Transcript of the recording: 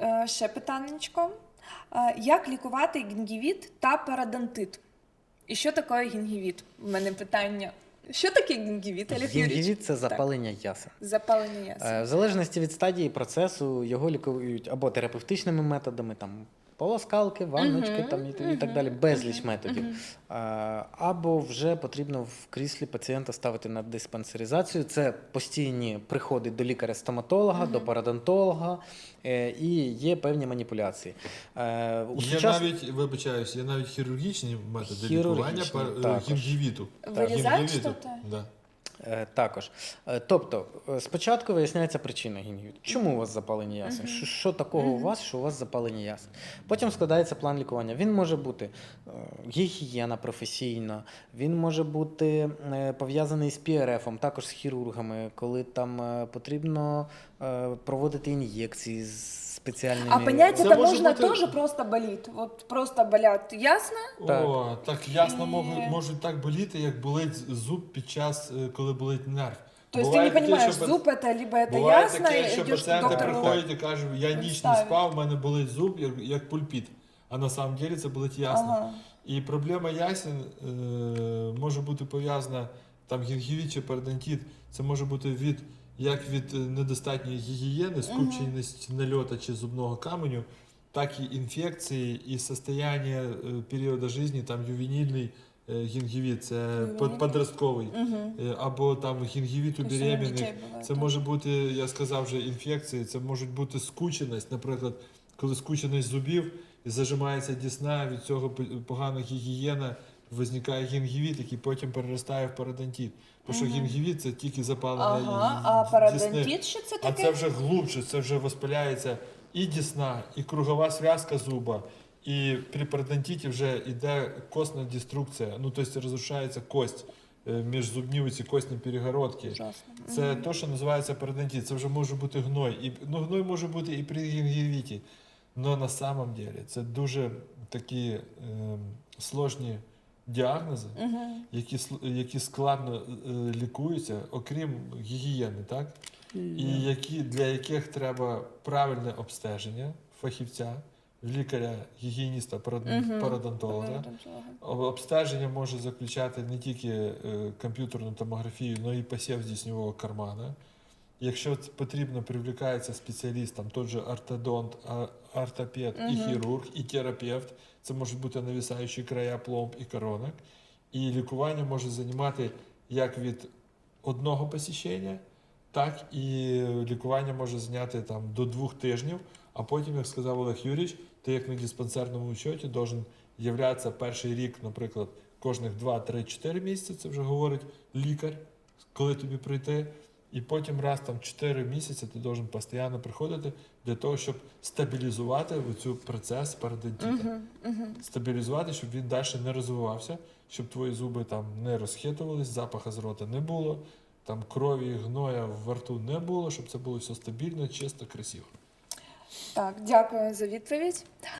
Е, Ще питаннячко. Е, Як лікувати гінгівіт та парадонтит? І що таке гінгівіт? У мене питання. Що таке гінгівіт, Олег Гінгівіт це запалення ясен. Запалення ясен. Е, В залежності від стадії процесу його лікують або терапевтичними методами, там полоскалки, ванночки Мгм, там, і, і так мгм, далі, безліч мгм, методів. мгм. Е, Або вже потрібно в кріслі пацієнта ставити на диспансеризацію. Це постійні приходи до лікаря-стоматолога, до парадонтолога, е, і є певні маніпуляції. Е, У Є сучас- навіть, вибачаюсь, є навіть хірургічні методи Хірургічні, лікування пар- також. гінгівіту. Що-то? Да. Е, Також. Е, Тобто, е, спочатку виясняється причина гінгівіту. Чому у вас запалення ясен? Що, що такого у вас, що у вас запалення ясен? Потім складається план лікування. Він може бути гігієна професійна, він може бути пов'язаний з PRF, також з хірургами, коли там потрібно проводити ін'єкції з спеціальними. А понять Це это може можно бути- тоже просто болит. Вот просто болят, ясно? Так. О, так ясно І- можуть, можуть так боліти, як болить зуб під час, е, коли болить нерв. То есть Буває ты не таке, понимаешь, що пац- зуб это либо это Буває ясно, таке, що идешь к пацієнти доктору. приходять і кажуть, я ніч не Представить. спав, в мене болить зуб, як, як пульпіт. А на самом деле це болить ясно. Ага. І проблема ясен е, може бути пов'язана там гінгівіт чи парадонтит. Це може бути від як від е, недостатньої гігієни, скупченість нальота чи зубного каменю, так і інфекції і состояння е, періоду життя, там ювенільний е, гінгівіт, це подростковий, або там гінгівіт у беременних. Це може бути, я сказав вже, інфекції, це може бути скученість, наприклад, коли скученість зубів і зажимається дісна, від цього погана гігієна, визникає гінгівіт, який потім переростає в парадонтит. Тому що гінгівіт це тільки запалення Ага, і- а дісни. що це А таке? це вже глубше, це вже воспаляється і дісна, і кругова зв'язка зуба. І при парадонтиті вже йде костна деструкція, ну тобто розрушається кость е, між зубні ці костні перегородки. Ужасно. Це те, що називається парадонтит. Це вже може бути гной. І, ну, гной може бути і при гінгівіті. Але на самом деле це дуже такі е, сложні діагнози, які, які складно е, лікуються, окрім гігієни, так? І які, для яких треба правильне обстеження фахівця, лікаря, гігієніста, парад- парадонтолога. Парадонтолога. Обстеження може заключати не тільки е, комп'ютерну томографію, але й посів здійснювого кармана. Якщо потрібно, привлікається спеціаліст, там той же ортодонт, ортопед, і хірург, і терапевт. Це можуть бути навісаючі края пломб і коронок. І лікування може займати як від одного посіщення, так і лікування може зняти там до двох тижнів. А потім, як сказав Олег Юрійович, ти як на диспансерному учеті должен являтися перший рік, наприклад, кожних 2, 3, 4 місяці, це вже говорить лікар, коли тобі прийти. І потім раз там 4 місяці ти должен постійно приходити для того, щоб стабілізувати цю процес парадонтита. Мгм. Мгм. Стабілізувати, щоб він далі не розвивався, щоб твої зуби там не розхитувались, запаха з рота не було, там крові, гноя в рту не було, щоб це було все стабільно, чисто, красиво. Так, дякую за відповідь.